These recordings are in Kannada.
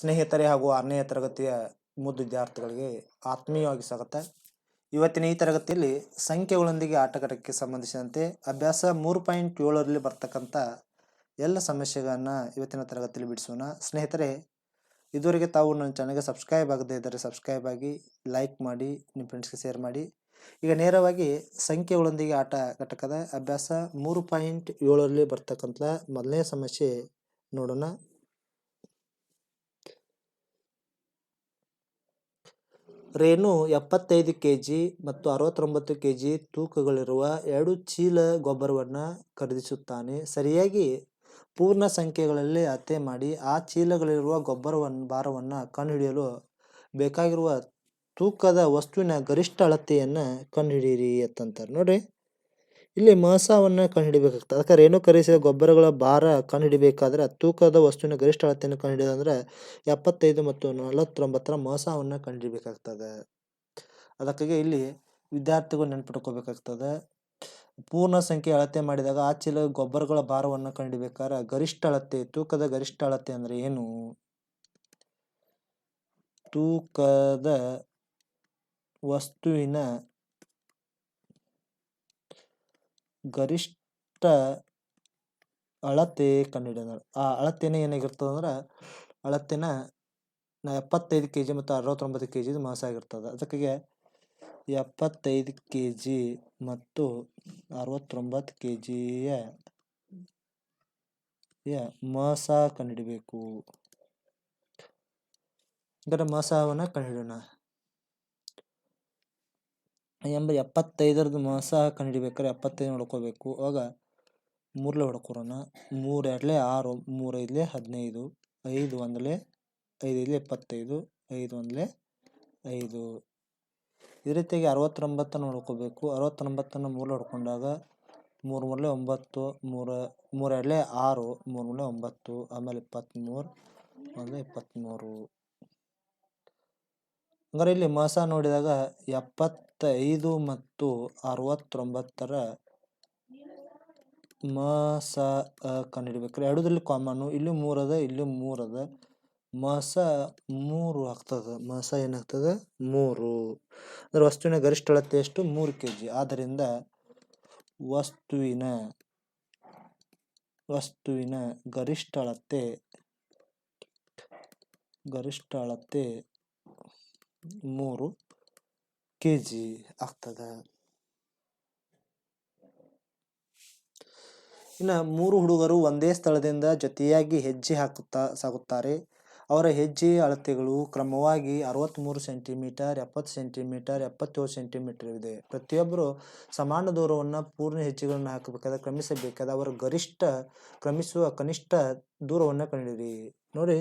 ಸ್ನೇಹಿತರೆ ಹಾಗೂ ಆರನೇ ತರಗತಿಯ ಮುದ್ದು ವಿದ್ಯಾರ್ಥಿಗಳಿಗೆ ಆತ್ಮೀಯವಾಗಿ ಸ್ವಾಗತ. ಇವತ್ತಿನ ಈ ತರಗತಿಯಲ್ಲಿ ಸಂಖ್ಯೆಗಳೊಂದಿಗೆ ಆಟಗಾಟಕ್ಕೆ ಸಂಬಂಧಿಸಿದಂತೆ ಅಭ್ಯಾಸ ಮೂರು ಪಾಯಿಂಟ್ ಏಳರಲ್ಲಿ ಬರ್ತಕ್ಕಂಥ ಎಲ್ಲ ಸಮಸ್ಯೆಗಳನ್ನು ಇವತ್ತಿನ ತರಗತಿಯಲ್ಲಿ ಬಿಡಿಸೋಣ. ಸ್ನೇಹಿತರೆ, ಇದುವರೆಗೆ ತಾವು ನನ್ನ ಚಾನಲ್ಗೆ ಸಬ್ಸ್ಕ್ರೈಬ್ ಆಗದೇ ಇದ್ದರೆ ಸಬ್ಸ್ಕ್ರೈಬ್ ಆಗಿ ಲೈಕ್ ಮಾಡಿ, ನಿಮ್ಮ ಫ್ರೆಂಡ್ಸ್ಗೆ ಶೇರ್ ಮಾಡಿ. ಈಗ ನೇರವಾಗಿ ಸಂಖ್ಯೆಗಳೊಂದಿಗೆ ಆಟ ಘಟಕದ ಅಭ್ಯಾಸ ಮೂರು ಪಾಯಿಂಟ್ ಏಳರಲ್ಲಿ ಬರ್ತಕ್ಕಂಥ ಮೊದಲನೇ ಸಮಸ್ಯೆ ನೋಡೋಣ. ರೇಣು ಎಪ್ಪತ್ತೈದು ಕೆ ಜಿ ಮತ್ತು ಅರವತ್ತೊಂಬತ್ತು ಕೆ ಜಿ ತೂಕಗಳಿರುವ ಎರಡು ಚೀಲ ಗೊಬ್ಬರವನ್ನು ಖರೀದಿಸುತ್ತಾನೆ. ಸರಿಯಾಗಿ ಪೂರ್ಣ ಸಂಖ್ಯೆಗಳಲ್ಲಿ ಅಳತೆ ಮಾಡಿ ಆ ಚೀಲಗಳಿರುವ ಗೊಬ್ಬರವನ್ನು ಭಾರವನ್ನು ಕಂಡುಹಿಡಿಯಲು ಬೇಕಾಗಿರುವ ತೂಕದ ವಸ್ತುವಿನ ಗರಿಷ್ಠ ಅಳತೆಯನ್ನು ಕಂಡುಹಿಡಿಯಿರಿ ಅಂತಂತಾರೆ. ನೋಡ್ರಿ. ಇಲ್ಲಿ ಮಾಸವನ್ನು ಕಂಡುಹಿಡಿಬೇಕಾಗ್ತದೆ. ಅದಕ್ಕೆ ರೇಣು ಕರೆಸಿದ ಗೊಬ್ಬರಗಳ ಭಾರ ಕಂಡುಹಿಡಿಬೇಕಾದ್ರೆ ತೂಕದ ವಸ್ತುವಿನ ಗರಿಷ್ಠ ಅಳತೆಯನ್ನು ಕಂಡುಹಿಡಿಯೋದಂದ್ರೆ ಎಪ್ಪತ್ತೈದು ಮತ್ತು ನಲವತ್ತೊಂಬತ್ತರ ಮಾಸವನ್ನು ಕಂಡುಹಿಡಿಬೇಕಾಗ್ತದೆ. ಅದಕ್ಕಾಗಿ ಇಲ್ಲಿ ವಿದ್ಯಾರ್ಥಿಗಳು ನೆನ್ಪಿಟ್ಕೋಬೇಕಾಗ್ತದೆ. ಪೂರ್ಣ ಸಂಖ್ಯೆ ಅಳತೆ ಮಾಡಿದಾಗ ಆ ಗೊಬ್ಬರಗಳ ಭಾರವನ್ನು ಕಂಡುಹಿಡಿಬೇಕಾದ್ರೆ ಗರಿಷ್ಠ ಅಳತೆ, ತೂಕದ ಗರಿಷ್ಠ ಅಳತೆ ಅಂದ್ರೆ ಏನು? ತೂಕದ ವಸ್ತುವಿನ ಗರಿಷ್ಠ ಅಳತೆ ಕಂಡುಹಿಡಿದಳು ಆ ಅಳತೆನ ಏನಾಗಿರ್ತದೆ ಅಂದ್ರೆ, ಅಳತೆನ ನಾ ಎಪ್ಪತ್ತೈದು ಕೆ ಜಿ ಮತ್ತು ಅರವತ್ತೊಂಬತ್ತು ಕೆ ಜಿದು ಮಾಸ ಆಗಿರ್ತದೆ. ಅದಕ್ಕೆ ಎಪ್ಪತ್ತೈದು ಕೆ ಜಿ ಮತ್ತು ಅರವತ್ತೊಂಬತ್ತು ಕೆ ಜಿಯ ಮಾಸ ಕಂಡುಹಿಡಬೇಕು. ಇದರ ಮಾಸವನ್ನು ಕಂಡುಹಿಡೋಣ ಎಂಬ ಎಪ್ಪತ್ತೈದರದ್ದು ಮಾಸ ಕಂಡುಹಿಡಿಬೇಕಾದ್ರೆ ಎಪ್ಪತ್ತೈದು ನೋಡ್ಕೋಬೇಕು ಅವಾಗ ಮೂರಲೆ ಹೊಡ್ಕೊರೋಣ ಮೂರು ಎರಡಲೆ ಆರು, ಮೂರು ಹದಿನೈದು, ಐದು ಒಂದಲೆ ಐದು, ಐದಲೆ ಇಪ್ಪತ್ತೈದು ಐದು ಒಂದಲೆ ಐದು. ಈ ರೀತಿಯಾಗಿ ಅರವತ್ತೊಂಬತ್ತನ್ನು ನೋಡ್ಕೋಬೇಕು ಅರವತ್ತೊಂಬತ್ತನ್ನು ಮೂರಲೆ ಹೊಡ್ಕೊಂಡಾಗ ಮೂರು ಮೂರಲೆ ಒಂಬತ್ತು, ಮೂರು ಮೂರು ಆರು, ಮೂರು ಮೂರಲೆ ಒಂಬತ್ತು, ಆಮೇಲೆ ಇಪ್ಪತ್ತ್ಮೂರು ಆಮೇಲೆ ಇಪ್ಪತ್ತ್ಮೂರು. ಹಂಗಾರೆ ಇಲ್ಲಿ ಮಾಸ ನೋಡಿದಾಗ ಎಪ್ಪತ್ತೈದು ಮತ್ತು ಅರವತ್ತೊಂಬತ್ತರ ಮಾಸ ಕಂಡುಹಿಡಿಬೇಕಾರೆ. ಎರಡರಲ್ಲಿ ಕಾಮನ್ನು ಇಲ್ಲಿ ಮೂರದ ಇಲ್ಲಿ ಮೂರದ. ಮಾಸ ಮೂರು ಆಗ್ತದೆ. ಮಾಸ ಏನಾಗ್ತದೆ? ಮೂರು. ಅಂದ್ರೆ ವಸ್ತುವಿನ ಗರಿಷ್ಠ ಅಳತೆ ಎಷ್ಟು? ಮೂರು ಕೆ ಜಿ ಆದ್ದರಿಂದ ವಸ್ತುವಿನ ವಸ್ತುವಿನ ಗರಿಷ್ಠ ಅಳತೆ ಗರಿಷ್ಠ ಅಳತೆ ಮೂರು ಕೆ ಜಿ ಆಗ್ತದೆ. ಇನ್ನು ಮೂರು ಹುಡುಗರು ಒಂದೇ ಸ್ಥಳದಿಂದ ಜೊತೆಯಾಗಿ ಹೆಜ್ಜೆ ಹಾಕುತ್ತಾ ಸಾಗುತ್ತಾರೆ. ಅವರ ಹೆಜ್ಜೆಯ ಅಳತೆಗಳು ಕ್ರಮವಾಗಿ ಅರವತ್ತ್ಮೂರು ಸೆಂಟಿಮೀಟರ್, ಎಪ್ಪತ್ತು ಸೆಂಟಿಮೀಟರ್, ಎಪ್ಪತ್ತೇಳು ಸೆಂಟಿಮೀಟರ್ ಇದೆ ಪ್ರತಿಯೊಬ್ಬರು ಸಮಾನ ದೂರವನ್ನು ಪೂರ್ಣ ಹೆಜ್ಜೆಗಳನ್ನು ಹಾಕಬೇಕಾದ, ಕ್ರಮಿಸಬೇಕಾದ, ಅವರ ಗರಿಷ್ಠ ಕ್ರಮಿಸುವ ಕನಿಷ್ಠ ದೂರವನ್ನು ಕಂಡುಹಿಡಿಯಿರಿ. ನೋಡಿ,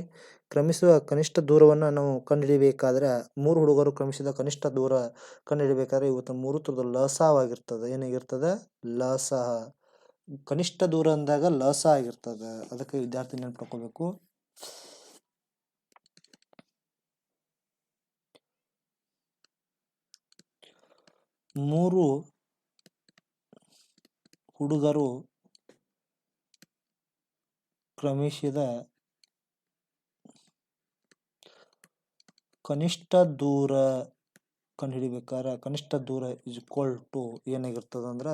ಕ್ರಮಿಸುವ ಕನಿಷ್ಠ ದೂರವನ್ನು ನಾವು ಕಂಡುಹಿಡಿಬೇಕಾದ್ರೆ ಮೂರು ಹುಡುಗರು ಕ್ರಮಿಸಿದ ಕನಿಷ್ಠ ದೂರ ಕಂಡುಹಿಡಿಬೇಕಾದ್ರೆ ಇವತ್ತು ಮೂರು ಥರದ ಲಸಾವಾಗಿರ್ತದೆ. ಏನಾಗಿರ್ತದೆ? ಲಸಾ ಕನಿಷ್ಠ ದೂರ ಅಂದಾಗ ಲಸ ಆಗಿರ್ತದೆ. ಅದಕ್ಕೆ ವಿದ್ಯಾರ್ಥಿ ನೆನ್ಪಿಟ್ಕೋಬೇಕು ಮೂರು ಹುಡುಗರು ಕ್ರಮಿಸಿದ ಕನಿಷ್ಠ ದೂರ ಕಂಡುಹಿಡಿಬೇಕಾದ್ರೆ ಕನಿಷ್ಠ ದೂರ ಇಸ್ ಈಕ್ವಲ್ ಟು ಏನಾಗಿರ್ತದಂದ್ರೆ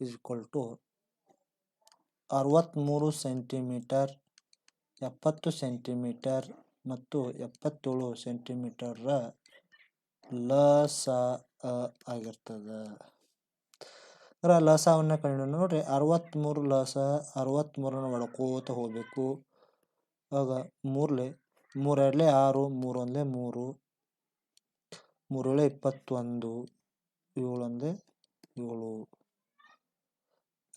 ಇಸ್ ಈಕ್ವಲ್ ಟು ಅರವತ್ತ್ಮೂರು ಸೆಂಟಿಮೀಟರ್ ಎಪ್ಪತ್ತು ಸೆಂಟಿಮೀಟರ್ ಮತ್ತು ಎಪ್ಪತ್ತೇಳು ಸೆಂಟಿಮೀಟರ ಲಸ ಆಗಿರ್ತದೆ. ಅಂದ್ರೆ ಲಸವನ್ನು ಕಂಡು ನೋಡ್ರಿ ಅರವತ್ತ್ಮೂರು ಲಸ ಅರವತ್ತ್ಮೂರನ್ನು ಒಡ್ಕೋತ ಹೋಗಬೇಕು. ಆಗ ಮೂರಲೆ ಮೂರೆರಡಲೆ ಆರು ಮೂರೊಂದೇ ಮೂರು ಮೂರೇಳೆ ಇಪ್ಪತ್ತೊಂದು ಏಳೊಂದೇ ಏಳು.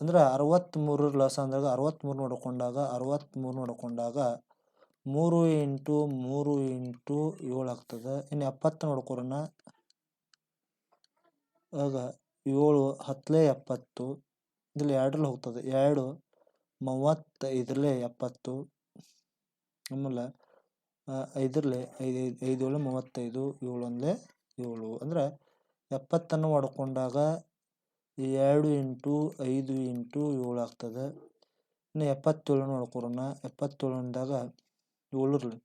ಅಂದ್ರೆ ಅರವತ್ತ್ಮೂರು ಲಸ ಅಂದಾಗ ಅರವತ್ತ್ಮೂರು ನೋಡ್ಕೊಂಡಾಗ ಅರವತ್ತ್ಮೂರು ನೋಡ್ಕೊಂಡಾಗ ಮೂರು ಇಂಟು ಮೂರು ಇಂಟು ಏಳು ಆಗ್ತದೆ. ಇನ್ನು ಎಪ್ಪತ್ತು ನೋಡ್ಕೊರೋಣ ಆಗ ಏಳು ಹತ್ತಲೇ ಎಪ್ಪತ್ತು, ಇದ್ರಲ್ಲಿ ಎರಡರಲ್ಲಿ ಹೋಗ್ತದೆ. ಎರಡು ಮೂವತ್ತೈದರಲ್ಲೇ ಎಪ್ಪತ್ತು, ಆಮೇಲೆ ಐದರಲ್ಲಿ ಐದು ಐದು ಏಳು, ಮೂವತ್ತೈದು, ಏಳು ಅಂದರೆ ಏಳು. ಅಂದರೆ ಎಪ್ಪತ್ತನ್ನು ಹೊಡ್ಕೊಂಡಾಗ ಎರಡು ಇಂಟು ಐದು ಇಂಟು ಏಳು ಆಗ್ತದೆ. ಇನ್ನು ಎಪ್ಪತ್ತೇಳು ನೋಡ್ಕೊರೋಣ ಎಪ್ಪತ್ತೇಳು ಅಂದಾಗ ಏಳರಲ್ಲಿ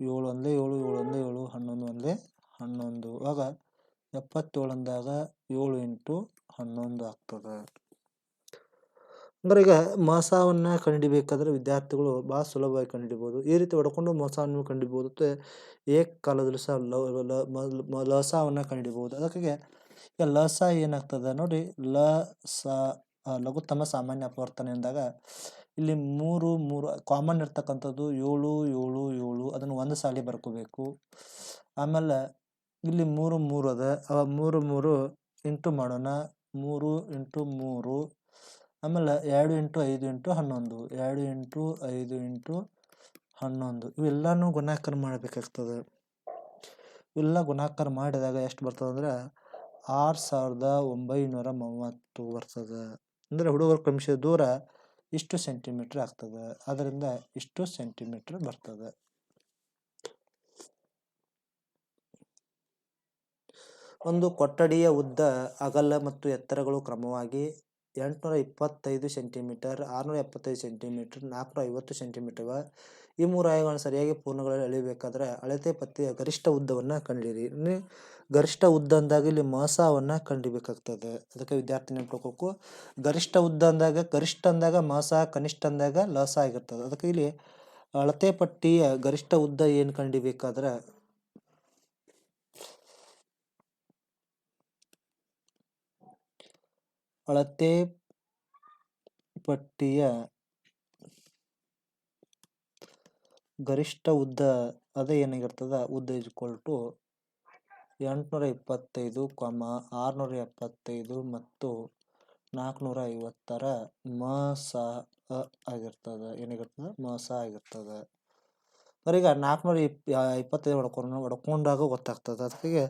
ಏಳು ಒಂದಲೇ ಏಳು ಏಳು ಒಂದಲೇ ಏಳು, ಹನ್ನೊಂದು ಒಂದಲೇ ಹನ್ನೊಂದು. ಆಗ ಎಪ್ಪತ್ತೇಳು ಅಂದಾಗ ಏಳು ಇಂಟು ಹನ್ನೊಂದು ಆಗ್ತದೆ. ಅಂದ್ರೆ ಈಗ ಮೋಸವನ್ನು ಕಂಡುಹಿಡಿಬೇಕಾದ್ರೆ ವಿದ್ಯಾರ್ಥಿಗಳು ಭಾಳ ಸುಲಭವಾಗಿ ಕಂಡುಹಿಡಿಬೋದು ಈ ರೀತಿ ಹೊಡ್ಕೊಂಡು ಮೋಸವನ್ನು ಕಂಡುಹಿಡಿಬೋದು ಮತ್ತು ಏಕಕಾಲದಲ್ಲೂ ಸಹ ಲ ಮ- ಲಸವನ್ನು ಕಂಡುಹಿಡಿಬೋದು ಅದಕ್ಕಾಗಿ ಈಗ ಲಸ ಏನಾಗ್ತದೆ? ನೋಡಿ ಲ ಸ ಲಘುತ್ತಮ ಸಾಮಾನ್ಯ ಅಪವರ್ತನೆ ಅಂದಾಗ ಇಲ್ಲಿ ಮೂರು ಮೂರು ಕಾಮನ್ ಇರ್ತಕ್ಕಂಥದ್ದು ಏಳು ಏಳು ಏಳು, ಅದನ್ನು ಒಂದು ಸಾಲಿ ಬರ್ಕೋಬೇಕು. ಆಮೇಲೆ ಇಲ್ಲಿ ಮೂರು ಮೂರು ಅದ. ಆ ಮೂರು ಮೂರು ಇಂಟು ಮಾಡೋಣ. ಮೂರು ಇಂಟು ಮೂರು. ಆಮೇಲೆ ಎರಡು ಇಂಟು ಐದು ಇಂಟು ಹನ್ನೊಂದು. ಎರಡು ಇಂಟು ಐದು ಇಂಟು ಹನ್ನೊಂದು. ಇವೆಲ್ಲನೂ ಗುಣಾಕಾರ ಮಾಡಬೇಕಾಗ್ತದೆ. ಇವೆಲ್ಲ ಗುಣಾಕಾರ ಮಾಡಿದಾಗ ಎಷ್ಟು ಬರ್ತದಂದ್ರೆ ಆರು ಸಾವಿರದ ಒಂಬೈನೂರ ಮೂವತ್ತು ಬರ್ತದೆ. ಅಂದರೆ ಹುಡುಗರು ಕ್ರಮಿಸಿದ ದೂರ ಇಷ್ಟು ಸೆಂಟಿಮೀಟ್ರ್ ಆಗ್ತದೆ, ಅದರಿಂದ ಇಷ್ಟು ಸೆಂಟಿಮೀಟ್ರ್ ಬರ್ತದೆ. ಒಂದು ಕೊಠಡಿಯ ಉದ್ದ ಅಗಲ ಮತ್ತು ಎತ್ತರಗಳು ಕ್ರಮವಾಗಿ ಎಂಟುನೂರ ಇಪ್ಪತ್ತೈದು ಸೆಂಟಿಮೀಟರ್, ಆರುನೂರ ಎಪ್ಪತ್ತೈದು ಸೆಂಟಿಮೀಟರ್ ನಾಲ್ಕುನೂರ ಐವತ್ತು ಸೆಂಟಿಮೀಟರ್ ಈ ಮೂರು ಆಯಾಮಗಳನ್ನು ಸರಿಯಾಗಿ ಪೂರ್ಣಗಳಲ್ಲಿ ಅಳೆಯಬೇಕಾದ್ರೆ ಅಳತೆ ಪತ್ತೆಯ ಗರಿಷ್ಠ ಉದ್ದವನ್ನು ಕಂಡುಹಿಡಿಯಿರಿ. ಇನ್ನು ಗರಿಷ್ಠ ಉದ್ದ ಅಂದಾಗ ಇಲ್ಲಿ ಮಾಸವನ್ನು ಕಂಡುಹಿಡಿಬೇಕಾಗ್ತದೆ ಅದಕ್ಕೆ ವಿದ್ಯಾರ್ಥಿ ನೆನ್ಪಿಟ್ಕೋಬೇಕು. ಗರಿಷ್ಠ ಉದ್ದ ಅಂದಾಗ, ಗರಿಷ್ಠ ಅಂದಾಗ ಮಾಸ, ಕನಿಷ್ಠ ಅಂದಾಗ ಲಸ ಆಗಿರ್ತದೆ. ಅದಕ್ಕೆ ಇಲ್ಲಿ ಅಳತೆ ಪಟ್ಟಿಯ ಗರಿಷ್ಠ ಉದ್ದ ಏನು ಕಂಡಿಬೇಕಾದ್ರೆ ಅಳತೆ ಪಟ್ಟಿಯ ಗರಿಷ್ಠ ಉದ್ದ, ಅದೇ ಏನಾಗಿರ್ತದೆ? ಉದ್ದ ಇಸ್ ಈಕ್ವಲ್ ಟು ಎಂಟುನೂರ ಇಪ್ಪತ್ತೈದು ಕಾಮ ಆರುನೂರ ಎಪ್ಪತ್ತೈದು ಮತ್ತು ನಾಲ್ಕುನೂರ ಐವತ್ತರ ಮ ಸ, ಅ ಆಗಿರ್ತದೆ. ಏನಾಗಿರ್ತದೆ? ಸ ಆಗಿರ್ತದೆ. ಅಂದ್ರೆ ಈಗ ನಾಲ್ಕುನೂರ ಇಪ್ ಇಪ್ಪತ್ತೈದು ಹೊಡ್ಕೊಂಡು ಹೊಡ್ಕೊಂಡಾಗ ಗೊತ್ತಾಗ್ತದೆ. ಅದಕ್ಕೆ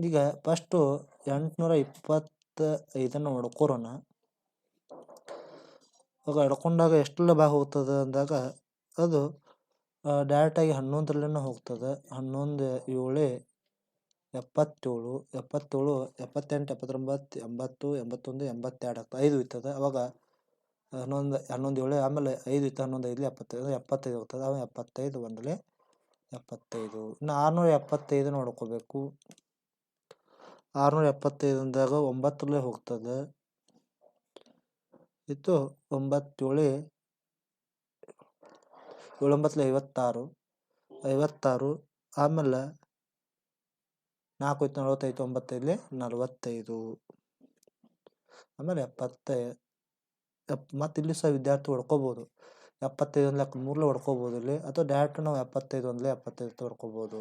ಈಗ ಫಸ್ಟು ಎಂಟುನೂರ ಇಪ್ಪತ್ತ ಐದನ್ನು ಹೊಡ್ಕೊರೋಣ ಆಗ ಹಿಡ್ಕೊಂಡಾಗ ಎಷ್ಟೆಲ್ಲ ಭಾಗ ಹೋಗ್ತದೆ ಅಂದಾಗ ಅದು ಡೈರೆಕ್ಟಾಗಿ ಹನ್ನೊಂದರಲ್ಲೇ ಹೋಗ್ತದೆ. ಹನ್ನೊಂದು ಏಳು, ಎಪ್ಪತ್ತೇಳು ಎಪ್ಪತ್ತೇಳು, ಎಪ್ಪತ್ತೆಂಟು, ಎಪ್ಪತ್ತೊಂಬತ್ತು, ಎಂಬತ್ತು, ಎಂಬತ್ತೊಂದು, ಎಂಬತ್ತೆರಡು ಆಗ್ತದೆ ಐದು ಇರ್ತದೆ. ಅವಾಗ ಹನ್ನೊಂದು ಹನ್ನೊಂದು ಏಳು, ಆಮೇಲೆ ಐದು ಇತ್ತು, ಹನ್ನೊಂದು ಐದು ಎಪ್ಪತ್ತೈದು ಎಪ್ಪತ್ತೈದು ಹೋಗ್ತದೆ. ಅವಾಗ ಎಪ್ಪತ್ತೈದು ಒಂದಲೇ ಎಪ್ಪತ್ತೈದು. ಇನ್ನು ಆರುನೂರ ಎಪ್ಪತ್ತೈದು ನೋಡ್ಕೋಬೇಕು. ಆರುನೂರ ಎಪ್ಪತ್ತೈದು ಅಂದಾಗ ಒಂಬತ್ತರಲ್ಲೇ ಹೋಗ್ತದೆ. ಇತ್ತು, ಒಂಬತ್ತೇಳು ಏಳೊಂಬತ್ತಲೆ ಐವತ್ತಾರು ಐವತ್ತಾರು ಆಮೇಲೆ ನಾಲ್ಕು ಇತ್ತು ನಲವತ್ತೈದು ಒಂಬತ್ತೈದಲೆ ನಲವತ್ತೈದು. ಆಮೇಲೆ ಎಪ್ಪತ್ತೈದು ಎಪ್, ಮತ್ತು ಇಲ್ಲಿ ಸಹ ವಿದ್ಯಾರ್ಥಿ ಹೊಡ್ಕೋಬೋದು. ಎಪ್ಪತ್ತೈದು ಒಂದು ಲೆಕ್ಕ ಮೂರಲೆ ಹೊಡ್ಕೋಬೋದು ಇಲ್ಲಿ, ಅಥವಾ ಡೈರೆಕ್ಟ್ ನಾವು ಎಪ್ಪತ್ತೈದು ಒಂದಲೆ ಎಪ್ಪತ್ತೈದು ಹೊಡ್ಕೋಬೋದು.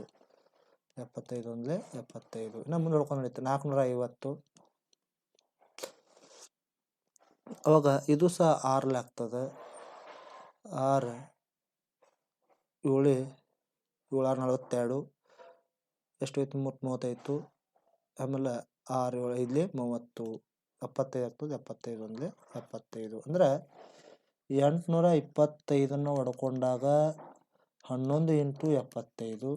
ಎಪ್ಪತ್ತೈದು ಒಂದಲೆ ಎಪ್ಪತ್ತೈದು. ಇನ್ನು ಮುಂದೆ ಹೊಡ್ಕೊಂಡು ನಡೀತು ನಾಲ್ಕುನೂರ ಐವತ್ತು ಅವಾಗ ಇದು ಸಹ ಆರಲ್ಲಿ ಆಗ್ತದೆ. ಆರು. ಏಳು ಏಳಾರು ನಲವತ್ತೆರಡು ಎಷ್ಟು ಹೋಯ್ತು ಮೂವತ್ತು ಮೂವತ್ತೈತು ಆಮೇಲೆ ಆರು, ಏಳು, ಇಲ್ಲಿ ಮೂವತ್ತು, ಎಪ್ಪತ್ತೈದು ಆಗ್ತದೆ ಎಪ್ಪತ್ತೈದು ಅಂದರೆ ಎಪ್ಪತ್ತೈದು. ಅಂದರೆ ಎಂಟುನೂರ ಇಪ್ಪತ್ತೈದನ್ನು ಹೊಡ್ಕೊಂಡಾಗ ಹನ್ನೊಂದು ಇಂಟು ಎಪ್ಪತ್ತೈದು.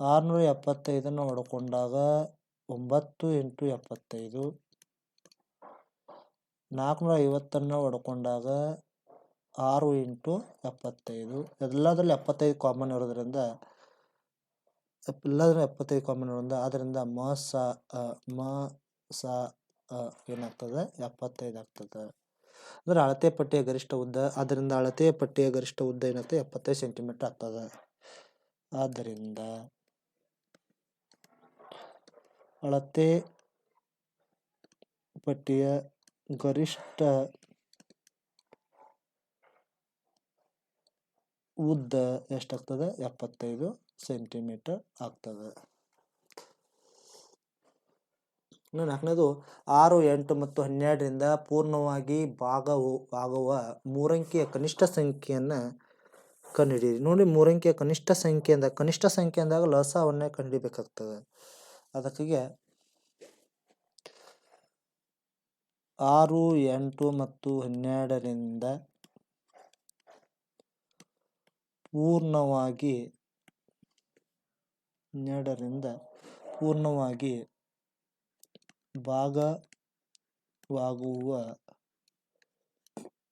ಆರುನೂರ ಎಪ್ಪತ್ತೈದನ್ನು ಹೊಡ್ಕೊಂಡಾಗ ಒಂಬತ್ತು ಇಂಟು ಎಪ್ಪತ್ತೈದು. ನಾಲ್ಕುನೂರ ಐವತ್ತನ್ನು ಹೊಡ್ಕೊಂಡಾಗ ಆರು ಇಂಟು ಎಪ್ಪತ್ತೈದು. ಎಲ್ಲದರಲ್ಲಿ ಎಪ್ಪತ್ತೈದು ಕಾಮನ್ ಇರೋದ್ರಿಂದ ಎಲ್ಲದರಲ್ಲಿ ಎಪ್ಪತ್ತೈದು ಕಾಮನ್ ಇರೋದ್ರಿಂದ ಆದ್ದರಿಂದ ಮ ಸ ಮ ಸ ಏನಾಗ್ತದೆ? ಎಪ್ಪತ್ತೈದು ಆಗ್ತದೆ. ಅಂದರೆ ಅಳತೆ ಪಟ್ಟಿಯ ಗರಿಷ್ಠ ಉದ್ದ ಆದ್ದರಿಂದ ಅಳತೆ ಪಟ್ಟಿಯ ಗರಿಷ್ಠ ಉದ್ದ ಏನಾಗ್ತದೆ? ಎಪ್ಪತ್ತೈದು ಸೆಂಟಿಮೀಟರ್ ಆಗ್ತದೆ. ಆದ್ದರಿಂದ ಅಳತೆ ಪಟ್ಟಿಯ ಗರಿಷ್ಠ ಉದ್ದ ಎಷ್ಟಾಗ್ತದೆ? ಎಪ್ಪತ್ತೈದು ಸೆಂಟಿಮೀಟರ್ ಆಗ್ತದೆ. ಇನ್ನು ನಾಲ್ಕನೇದು, ಆರು, ಎಂಟು ಮತ್ತು ಹನ್ನೆರಡರಿಂದ ಪೂರ್ಣವಾಗಿ ಭಾಗವು, ಆಗುವ ಮೂರಂಕಿಯ ಕನಿಷ್ಠ ಸಂಖ್ಯೆಯನ್ನು ಕಂಡುಹಿಡಿಯಿರಿ. ನೋಡಿ, ಮೂರಂಕಿಯ ಕನಿಷ್ಠ ಸಂಖ್ಯೆ ಅಂದಾಗ ಕನಿಷ್ಠ ಸಂಖ್ಯೆ ಅಂದಾಗ ಲಸವನ್ನೇ ಕಂಡುಹಿಡಿಬೇಕಾಗ್ತದೆ ಅದಕ್ಕೆ ಆರು, ಎಂಟು ಮತ್ತು ಹನ್ನೆರಡರಿಂದ ಪೂರ್ಣವಾಗಿ ಹನ್ನೆರಡರಿಂದ ಪೂರ್ಣವಾಗಿ ಭಾಗವಾಗುವ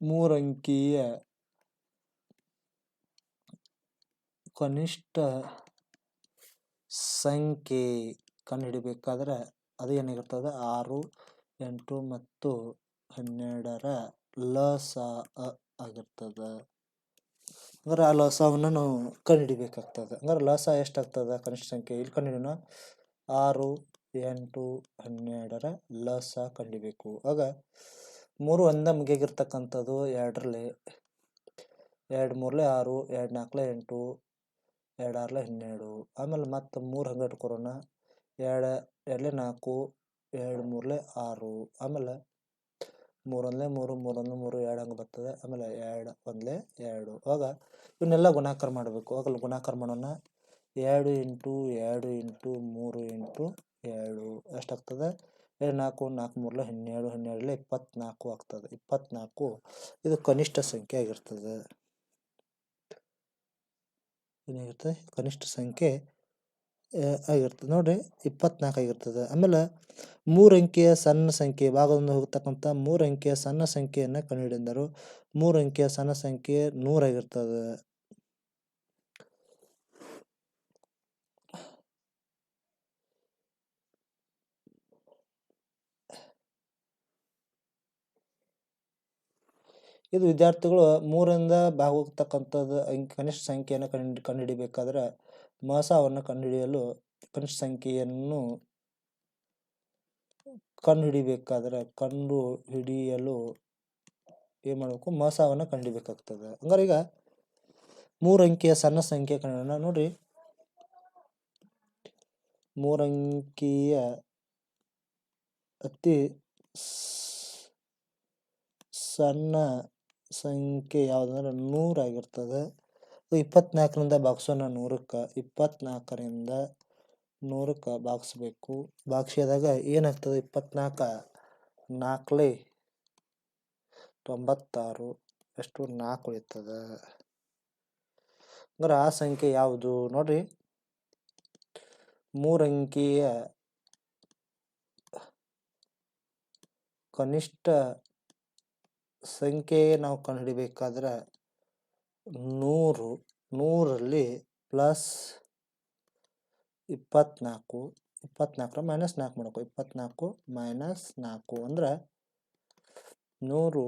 ಮೂರಂಕಿಯ ಕನಿಷ್ಠ ಸಂಖ್ಯೆ ಕಂಡುಹಿಡಿಬೇಕಾದ್ರೆ ಅದು ಏನಾಗಿರ್ತದೆ? ಆರು, ಎಂಟು ಮತ್ತು ಹನ್ನೆರಡರ ಲಸ ಅ ಆಗಿರ್ತದೆ. ಅಂದ್ರೆ ಆ ಲಸವನ್ನು ನಾವು ಕಂಡುಹಿಡಿಬೇಕಾಗ್ತದೆ. ಅಂದ್ರೆ ಲಸ ಎಷ್ಟಾಗ್ತದೆ? ಕನಿಷ್ಠ ಸಂಖ್ಯೆ ಇಲ್ಲಿ ಕಂಡುಹಿಡಿಯೋಣ. ಆರು, ಎಂಟು, ಹನ್ನೆರಡರ ಲಸ ಕಂಡಿಬೇಕು ಆಗ ಮೂರು ಒಂದೇ ಮುಗಿಯಾಗಿರ್ತಕ್ಕಂಥದ್ದು ಎರಡರಲ್ಲಿ. ಎರಡು ಮೂರಲೆ ಆರು, ಎರಡು ನಾಲ್ಕಲೆ ಎಂಟು, ಎರಡು ಆರಲೆ ಹನ್ನೆರಡು. ಆಮೇಲೆ ಮತ್ತೆ ಮೂರು ಹಂಗೆ ಇಟ್ಕೊರೋಣ ಎರಡು ಎರಡಲೆ ನಾಲ್ಕು, ಎರಡು ಮೂರಲೆ ಆರು. ಆಮೇಲೆ ಮೂರೊಂದಲೇ ಮೂರು, ಮೂರೊಂದು ಮೂರು, ಎರಡು ಹಂಗೆ ಬರ್ತದೆ. ಆಮೇಲೆ ಎರಡು ಒಂದಲೇ ಎರಡು. ಆವಾಗ ಇವನ್ನೆಲ್ಲ ಗುಣಾಕಾರ ಮಾಡಬೇಕು. ಆಗಲ್ಲ ಗುಣಾಕಾರ ಮಾಡೋಣ. ಎರಡು ಇಂಟು ಎರಡು ಇಂಟು, ಮೂರು ಇಂಟು, ಎರಡು. ಎಷ್ಟಾಗ್ತದೆ ಎರಡು, ನಾಲ್ಕು ನಾಲ್ಕು, ಮೂರಲ್ಲ ಹನ್ನೆರಡು, ಹನ್ನೆರಡಲ್ಲ ಇಪ್ಪತ್ನಾಲ್ಕು ಆಗ್ತದೆ. ಇಪ್ಪತ್ನಾಲ್ಕು ಇದು ಕನಿಷ್ಠ ಸಂಖ್ಯೆ ಆಗಿರ್ತದೆ. ಏನಾಗಿರ್ತದೆ ಕನಿಷ್ಠ ಸಂಖ್ಯೆ ಆಗಿರ್ತದೆ ನೋಡ್ರಿ, ಇಪ್ಪತ್ನಾಲ್ಕು ಆಗಿರ್ತದೆ. ಆಮೇಲೆ ಮೂರು ಅಂಕಿಯ ಸಣ್ಣ ಸಂಖ್ಯೆ, ಭಾಗದಿಂದ ಹೋಗ್ತಕ್ಕಂಥ ಮೂರು ಅಂಕಿಯ ಸಣ್ಣ ಸಂಖ್ಯೆಯನ್ನು ಕಂಡುಹಿಡಿದರು. ಮೂರು ಅಂಕಿಯ ಸಣ್ಣ ಸಂಖ್ಯೆ ನೂರಾಗಿರ್ತದೆ ಇದು ವಿದ್ಯಾರ್ಥಿಗಳು ಮೂರರಿಂದ ಭಾಗ ಹೋಗ್ತಕ್ಕಂಥದ್ದು ಕನಿಷ್ಠ ಸಂಖ್ಯೆಯನ್ನು ಕಂಡು, ಕಂಡುಹಿಡಿಬೇಕಾದ್ರೆ ಮಸಾವನ್ನು ಕಂಡುಹಿಡಿಯಲು ಕನಿಷ್ಠ ಸಂಖ್ಯೆಯನ್ನು ಕಂಡುಹಿಡಿಬೇಕಾದ್ರೆ ಕಂಡು ಹಿಡಿಯಲು ಏನು ಮಾಡಬೇಕು? ಮೋಸವನ್ನು ಕಂಡುಹಿಡಿಬೇಕಾಗ್ತದೆ. ಹಂಗಾರೆ ಈಗ ಮೂರು ಅಂಕಿಯ ಸಣ್ಣ ಸಂಖ್ಯೆ ಕಂಡು ನೋಡ್ರಿ ಮೂರಂಕಿಯ ಅತಿ ಸಣ್ಣ ಸಂಖ್ಯೆ ಯಾವುದಂದ್ರೆ ನೂರಾಗಿರ್ತದೆ ಇಪ್ಪತ್ನಾಲ್ಕರಿಂದ ಭಾಗಿಸೋಣ ನೂರಕ್ಕೆ, ಇಪ್ಪತ್ನಾಲ್ಕರಿಂದ ನೂರಕ್ಕೆ ಭಾಗಿಸ್ಬೇಕು ಭಾಗಿಸಿದಾಗ ಏನಾಗ್ತದೆ? ಇಪ್ಪತ್ನಾಲ್ಕು ನಾಲ್ಕಲೇ ತೊಂಬತ್ತಾರು, ಎಷ್ಟು ನಾಲ್ಕು ಉಳಿತದ? ಅಂದ್ರೆ ಆ ಸಂಖ್ಯೆ ಯಾವುದು? ನೋಡ್ರಿ. ಮೂರಂಕಿಯ ಕನಿಷ್ಠ ಸಂಖ್ಯೆ ನಾವು ಕಂಡುಹಿಡಿಬೇಕಾದ್ರೆ ನೂರು, ನೂರಲ್ಲಿ ಪ್ಲಸ್ ಇಪ್ಪತ್ನಾಲ್ಕು ಇಪ್ಪತ್ನಾಲ್ಕರ ಮೈನಸ್ ನಾಲ್ಕು ಮಾಡಬೇಕು ಇಪ್ಪತ್ನಾಲ್ಕು ಮೈನಸ್ ನಾಲ್ಕು ಅಂದ್ರೆ ನೂರು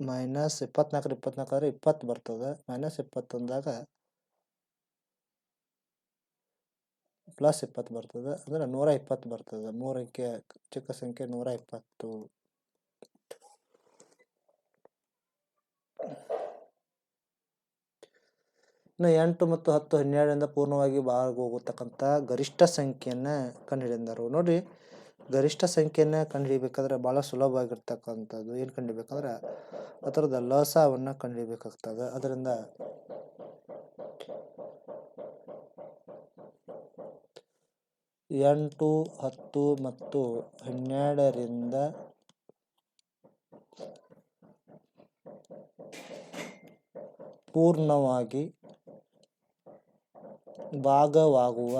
ಮೈನಸ್ ಇಪ್ಪತ್ನಾಲ್ಕರ ಇಪ್ಪತ್ನಾಲ್ಕು ಆದರೆ ಇಪ್ಪತ್ತು ಬರ್ತದೆ. ಮೈನಸ್ ಇಪ್ಪತ್ತೊಂದಾಗ ಪ್ಲಸ್ ಇಪ್ಪತ್ತು ಬರ್ತದೆ ಅಂದ್ರೆ ನೂರ ಇಪ್ಪತ್ತು ಬರ್ತದೆ. ಮೂರಕ್ಕೆ ಚಿಕ್ಕ ಸಂಖ್ಯೆ ನೂರ ಇಪ್ಪತ್ತು. ಇನ್ನು ಎಂಟು ಮತ್ತು ಹತ್ತು ಹನ್ನೆರಡರಿಂದ ಪೂರ್ಣವಾಗಿ ಭಾಗ ಹೋಗತಕ್ಕಂಥ ಗರಿಷ್ಠ ಸಂಖ್ಯೆಯನ್ನು ಕಂಡುಹಿಡಿದರು ನೋಡಿ, ಗರಿಷ್ಠ ಸಂಖ್ಯೆಯನ್ನು ಕಂಡುಹಿಡಿಬೇಕಾದ್ರೆ ಭಾಳ ಸುಲಭವಾಗಿರ್ತಕ್ಕಂಥದ್ದು. ಏನು ಕಂಡುಹಿಡಿಬೇಕಂದ್ರೆ ಥರದ ಲಸವನ್ನು ಕಂಡುಹಿಡಿಬೇಕಾಗ್ತದೆ. ಅದರಿಂದ ಎಂಟು, ಹತ್ತು ಮತ್ತು ಹನ್ನೆರಡರಿಂದ ಪೂರ್ಣವಾಗಿ ಭಾಗವಾಗುವ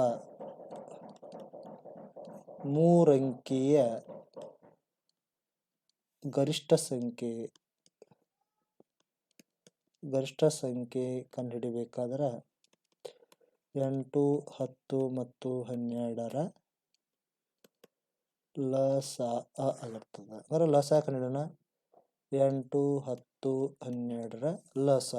ಮೂರಂಕಿಯ ಗರಿಷ್ಠ ಸಂಖ್ಯೆ ಗರಿಷ್ಠ ಸಂಖ್ಯೆ ಕಂಡುಹಿಡಿಬೇಕಾದ್ರೆ ಎಂಟು, ಹತ್ತು ಮತ್ತು ಹನ್ನೆರಡರ ಲಸ ಆಗಿರ್ತದೆ. ಅಂದರೆ ಲಸ ಕಂಡುಹಿಡಿಯೋಣ? ಎಂಟು, ಹತ್ತು, ಹನ್ನೆರಡರ ಲಸ.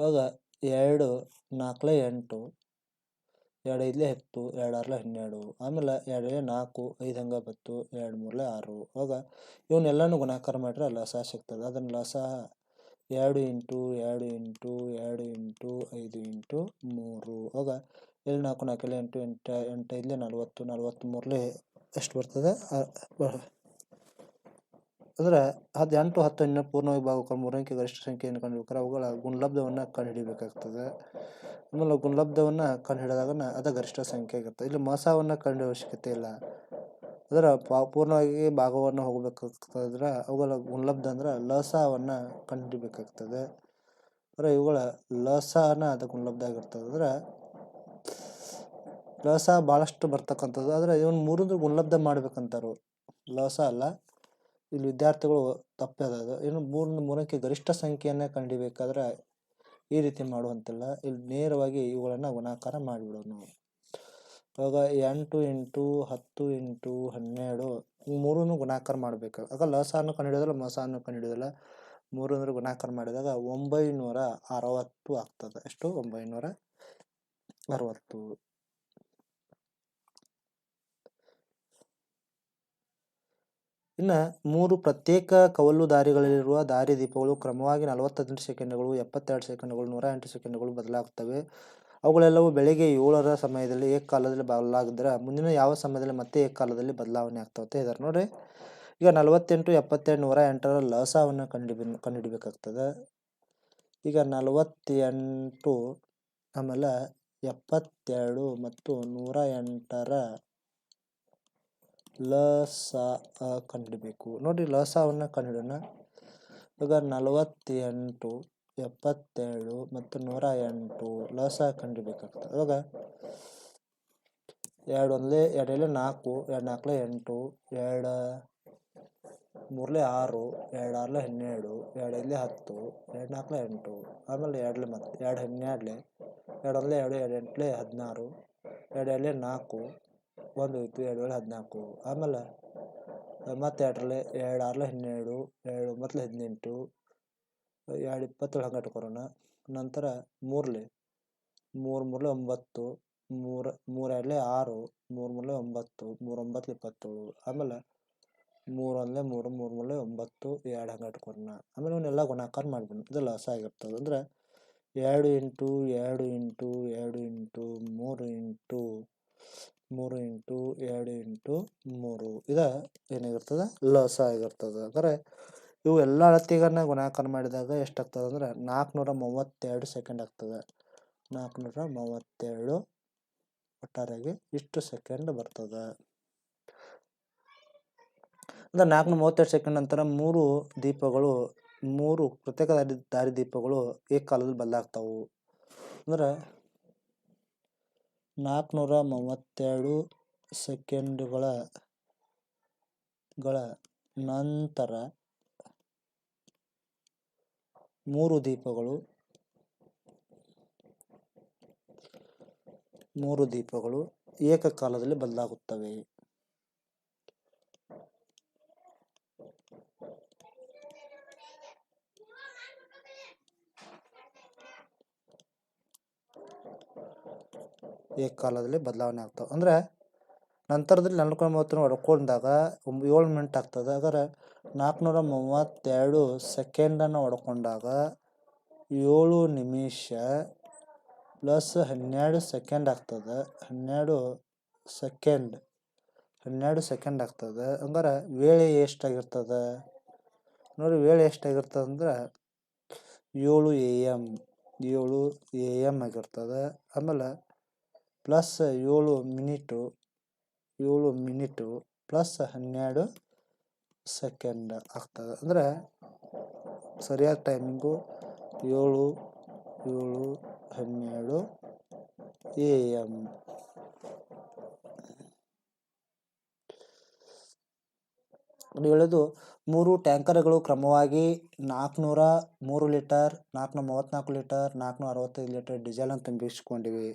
ಇವಾಗ ಎರಡು ನಾಲ್ಕಲೆ ಎಂಟು, ಎರಡು ಐದಲೆ ಹತ್ತು ಎರಡು ಆರಲೆ ಹನ್ನೆರಡು, ಆಮೇಲೆ ಎರಡಲೆ ನಾಲ್ಕು, ಐದು ಹಂಗೆ ಬತ್ತು, ಎರಡು ಮೂರಲೆ ಆರು. ಅವಾಗ ಇವನ್ನೆಲ್ಲನೂ ಗುಣಾಕಾರ ಮಾಡಿದ್ರೆ ಲಸ ಸಿಗ್ತದೆ. ಅದನ್ನು ಲಸ ಎರಡು ಇಂಟು ಎರಡು ಇಂಟು ಎರಡು ಇಂಟು, ಐದು ಇಂಟು, ಮೂರು. ಅವಾಗ ಏಳು ನಾಲ್ಕು ನಾಲ್ಕಲೆ ಎಂಟು ಎಂಟು ಎಂಟು ಐದಲೆ ನಲ್ವತ್ತು ಮೂರಲೆ ಎಷ್ಟು ಬರ್ತದೆ? ಅಂದ್ರೆ ಹದಿನೆಂಟು ಇನ್ನೂ ಪೂರ್ಣವಾಗಿ ವಿಭಾಗಕ್ಕೆ ಮೂರನೇ ಗರಿಷ್ಠ ಸಂಖ್ಯೆಯನ್ನು ಕಂಡುಬೇಕಾದ್ರೆ ಅವುಗಳ ಗುಣಲಬ್ಧವನ್ನು ಕಂಡುಹಿಡಿಬೇಕಾಗ್ತದೆ. ಆಮೇಲೆ ಗುಣಲಬ್ಧವನ್ನು ಕಂಡುಹಿಡಿದಾಗ ಅದು ಗರಿಷ್ಠ ಸಂಖ್ಯೆ ಆಗಿರ್ತದೆ ಇಲ್ಲಿ ಮಾಸವನ್ನು ಕಂಡು ಅವಶ್ಯಕತೆ ಇಲ್ಲ. ಅದರ ಪೂರ್ಣವಾಗಿ ಭಾಗವನ್ನು ಹೋಗಬೇಕಾಗ್ತದ್ರೆ ಅವುಗಳ ಗುಣಲಬ್ಧ ಅಂದ್ರೆ ಲಸವನ್ನು ಕಂಡುಹಿಡಿಬೇಕಾಗ್ತದೆ. ಅಂದರೆ ಇವುಗಳ ಲಸನ ಅದು ಗುಣಲಬ್ಧ ಆಗಿರ್ತದೆ. ಅಂದ್ರೆ ಲಸ ಭಾಳಷ್ಟು ಬರ್ತಕ್ಕಂಥದ್ದು. ಆದರೆ ಇವನ್ ಮೂರಂದ್ರೆ ಗುಣಲಬ್ಧ ಮಾಡ್ಬೇಕಂತಾರು. ಲಸ ಅಲ್ಲ. ಇಲ್ಲಿ ವಿದ್ಯಾರ್ಥಿಗಳು ತಪ್ಪದ ಇನ್ನು ಮೂರನೇ ಮೂರಕ್ಕೆ ಗರಿಷ್ಠ ಸಂಖ್ಯೆಯನ್ನು ಕಂಡಿಬೇಕಾದ್ರೆ ಈ ರೀತಿ ಮಾಡುವಂತಿಲ್ಲ. ಇಲ್ಲಿ ನೇರವಾಗಿ ಇವುಗಳನ್ನು ಗುಣಾಕಾರ ಮಾಡಿಬಿಡೋದು ನಾವು. ಇವಾಗ ಎಂಟು ಎಂಟು ಹತ್ತು ಎಂಟು ಹನ್ನೆರಡು ಮೂರನ್ನು ಗುಣಾಕಾರ ಮಾಡಬೇಕು. ಆಗ ಲಸಾನು ಕಂಡುಹಿಡಿಯೋದಿಲ್ಲ ಮಸಾನು ಕಂಡುಹಿಡಿಯೋದಿಲ್ಲ ಮೂರು ಮೂರಂದ್ರೆ ಗುಣಾಕಾರ ಮಾಡಿದಾಗ ಒಂಬೈನೂರ ಅರವತ್ತು ಆಗ್ತದೆ. ಎಷ್ಟು? ಒಂಬೈನೂರ ಅರವತ್ತು. ಇನ್ನು ಮೂರು ಪ್ರತ್ಯೇಕ ಕವಲು ದಾರಿಗಳಲ್ಲಿರುವ ದಾರಿ ದೀಪಗಳು ಕ್ರಮವಾಗಿ ನಲವತ್ತೆಂಟು ಸೆಕೆಂಡ್ಗಳು, ಎಪ್ಪತ್ತೆರಡು ಸೆಕೆಂಡ್ಗಳು, ನೂರ ಎಂಟು ಸೆಕೆಂಡ್ಗಳು ಬದಲಾಗುತ್ತವೆ. ಅವುಗಳೆಲ್ಲವೂ ಬೆಳಗ್ಗೆ ಏಳರ ಸಮಯದಲ್ಲಿ ಏಕಕಾಲದಲ್ಲಿ ಬದಲಾಗಿದ್ದರೆ ಮುಂದಿನ ಯಾವ ಸಮಯದಲ್ಲಿ ಮತ್ತೆ ಏಕಕಾಲದಲ್ಲಿ ಬದಲಾವಣೆ ಆಗ್ತಾವೆ ಅಂತ ಇದ್ದಾರೆ ನೋಡ್ರಿ. ಈಗ ನಲವತ್ತೆಂಟು, ಎಪ್ಪತ್ತೆರಡು, ನೂರ ಎಂಟರ ಲಸವನ್ನು ಕಂಡುಬಿ, ಕಂಡುಹಿಡಿಬೇಕಾಗ್ತದೆ. ಈಗ ನಲವತ್ತೆಂಟು, ಆಮೇಲೆ ಎಪ್ಪತ್ತೆರಡು ಮತ್ತು ನೂರ ಎಂಟರ ಲಸ ಕಂಡುಹಿಡಬೇಕು. ನೋಡ್ರಿ ಲಸವನ್ನು ಕಂಡುಹಿಡೋಣ. ಇವಾಗ ನಲವತ್ತೆಂಟು, ಎಪ್ಪತ್ತೇಳು ಮತ್ತು ನೂರ ಎಂಟು ಲಸ ಕಂಡುಹಿಡಬೇಕಾಗ್ತದೆ. ಇವಾಗ ಎರಡು ಒಂದಲೇ ಎರಡಲ್ಲೇ ನಾಲ್ಕು, ಎರಡು ನಾಲ್ಕಲೇ ಎಂಟು, ಎರಡು ಮೂರಲೇ ಆರು, ಎರಡು ಆರಲೇ ಹನ್ನೆರಡು, ಎರಡು ಹತ್ತು, ಎರಡು ನಾಲ್ಕಲೇ ಎಂಟು, ಆಮೇಲೆ ಎರಡಲೇ ಮತ್ತೆ, ಎರಡು ಹನ್ನೆರಡಲೇ, ಎರಡು ಎರಡು ಎರಡು ಎಂಟಲೇ ಹದಿನಾರು, ಎರಡು ಎರಡಲೇ ನಾಲ್ಕು ಒಂದು ಹೋಯ್ತು ಎರಡು ಏಳು ಹದಿನಾಲ್ಕು. ಆಮೇಲೆ, ಮತ್ತೆ ಎರಡರಲ್ಲೇ ಎರಡು ಆರಲ್ಲಿ ಹನ್ನೆರಡು, ಎರಡು ಒಂಬತ್ತಲೇ ಹದಿನೆಂಟು, ಎರಡು ಇಪ್ಪತ್ತೇಳು ಹಂಗೆ ಇಟ್ಕೊರೋಣ ನಂತರ ಮೂರಲೇ ಮೂರು ಮೂರಲೇ ಒಂಬತ್ತು, ಮೂರು ಮೂರು ಆರು, ಮೂರು ಮೂರಲೇ ಒಂಬತ್ತು, ಮೂರು ಒಂಬತ್ತಲೇ ಇಪ್ಪತ್ತೇಳು. ಆಮೇಲೆ ಮೂರು ಮೂರು ಮೂರು ಮೂರಲ್ಲಿ ಒಂಬತ್ತು, ಎರಡು ಹಂಗೆ ಇಟ್ಕೊರೋಣ ಆಮೇಲೆ ಇವನ್ನೆಲ್ಲ ಗುಣಾಕಾರ ಮಾಡ್ಬಿಡೋಣ ಇದು ಲಾಸ್ ಆಗಿರ್ತದೆ. ಅಂದರೆ ಎರಡು ಇಂಟು ಎರಡು ಇಂಟು ಎರಡು ಇಂಟು, ಮೂರು ಇಂಟು ಮೂರು ಇಂಟು ಎರಡು ಇಂಟು ಮೂರು. ಇದ ಏನಾಗಿರ್ತದೆ? ಲಸ ಆಗಿರ್ತದೆ. ಅಂದರೆ ಇವು ಎಲ್ಲ ಅಳತೆಗಳನ್ನ ಗುಣಾಕಾರ ಮಾಡಿದಾಗ ಎಷ್ಟಾಗ್ತದೆ ಅಂದ್ರೆ ನಾಲ್ಕುನೂರ ಮೂವತ್ತೆರಡು ಸೆಕೆಂಡ್ ಆಗ್ತದೆ. ನಾಲ್ಕುನೂರ ಮೂವತ್ತೆರಡು ಒಟ್ಟಾರೆಯಾಗಿ ಇಷ್ಟು ಸೆಕೆಂಡ್ ಬರ್ತದೆ. ಅಂದರೆ ನಾಲ್ಕುನೂರ ಮೂವತ್ತೆರಡು ಸೆಕೆಂಡ್ ನಂತರ ಮೂರು ದೀಪಗಳು, ಮೂರು ಪ್ರತ್ಯೇಕ ದಾರಿ ದಾರಿ ದೀಪಗಳು ಏಕಕಾಲದಲ್ಲಿ ಬದಲಾಗ್ತಾವು. ಅಂದ್ರೆ ನಾಲ್ಕುನೂರ ಮೂವತ್ತೆರಡು ಸೆಕೆಂಡುಗಳ ಗಳ ನಂತರ ಮೂರು ದೀಪಗಳು ಮೂರು ದೀಪಗಳು ಏಕಕಾಲದಲ್ಲಿ ಬದಲಾಗುತ್ತವೆ. ಏಕಕಾಲದಲ್ಲಿ ಬದಲಾವಣೆ ಆಗ್ತಾವೆ. ಅಂದರೆ ನಂತರದಲ್ಲಿ ನಾಲ್ಕುನೂರ ಮೂವತ್ತನ್ನು ಹೊಡ್ಕೊಂಡಾಗ ಏಳು ಮಿನಿಟ್ ಆಗ್ತದೆ. ಆದರೆ ನಾಲ್ಕುನೂರ ಮೂವತ್ತೆರಡು ಸೆಕೆಂಡನ್ನು ಹೊಡ್ಕೊಂಡಾಗ ಏಳು ನಿಮಿಷ ಪ್ಲಸ್ ಹನ್ನೆರಡು ಸೆಕೆಂಡ್ ಆಗ್ತದೆ. ಹನ್ನೆರಡು ಸೆಕೆಂಡ್ ಹನ್ನೆರಡು ಸೆಕೆಂಡ್ ಆಗ್ತದೆ. ಹಂಗಾರೆ ವೇಳೆ ಎಷ್ಟಾಗಿರ್ತದೆ? ನೋಡಿ ವೇಳೆ ಎಷ್ಟಾಗಿರ್ತದೆ ಅಂದ್ರೆ ಏಳು ಎ ಎಂ ಏಳು ಎ ಎಂ ಆಗಿರ್ತದೆ. ಆಮೇಲೆ ಪ್ಲಸ್ ಏಳು ಮಿನಿಟು ಏಳು ಮಿನಿಟು ಪ್ಲಸ್ ಹನ್ನೆರಡು ಸೆಕೆಂಡ್ ಆಗ್ತದೆ. ಅಂದರೆ ಸರಿಯಾದ ಟೈಮಿಂಗು ಏಳು ಏಳು, ಹನ್ನೆರಡು ಎ ಎಂ ಹೇಳೋದು ಮೂರು ಟ್ಯಾಂಕರ್ಗಳು ಕ್ರಮವಾಗಿ ನಾಲ್ಕುನೂರ ಮೂರು ಲೀಟರ್ ನಾಲ್ಕುನೂರ ಮೂವತ್ತ್ನಾಲ್ಕು ಲೀಟರ್ ನಾಲ್ಕುನೂರ ಅರವತ್ತೈದು ಲೀಟರ್ ಡೀಸೆಲನ್ನು ತುಂಬಿಸಿಕೊಂಡಿವೆ.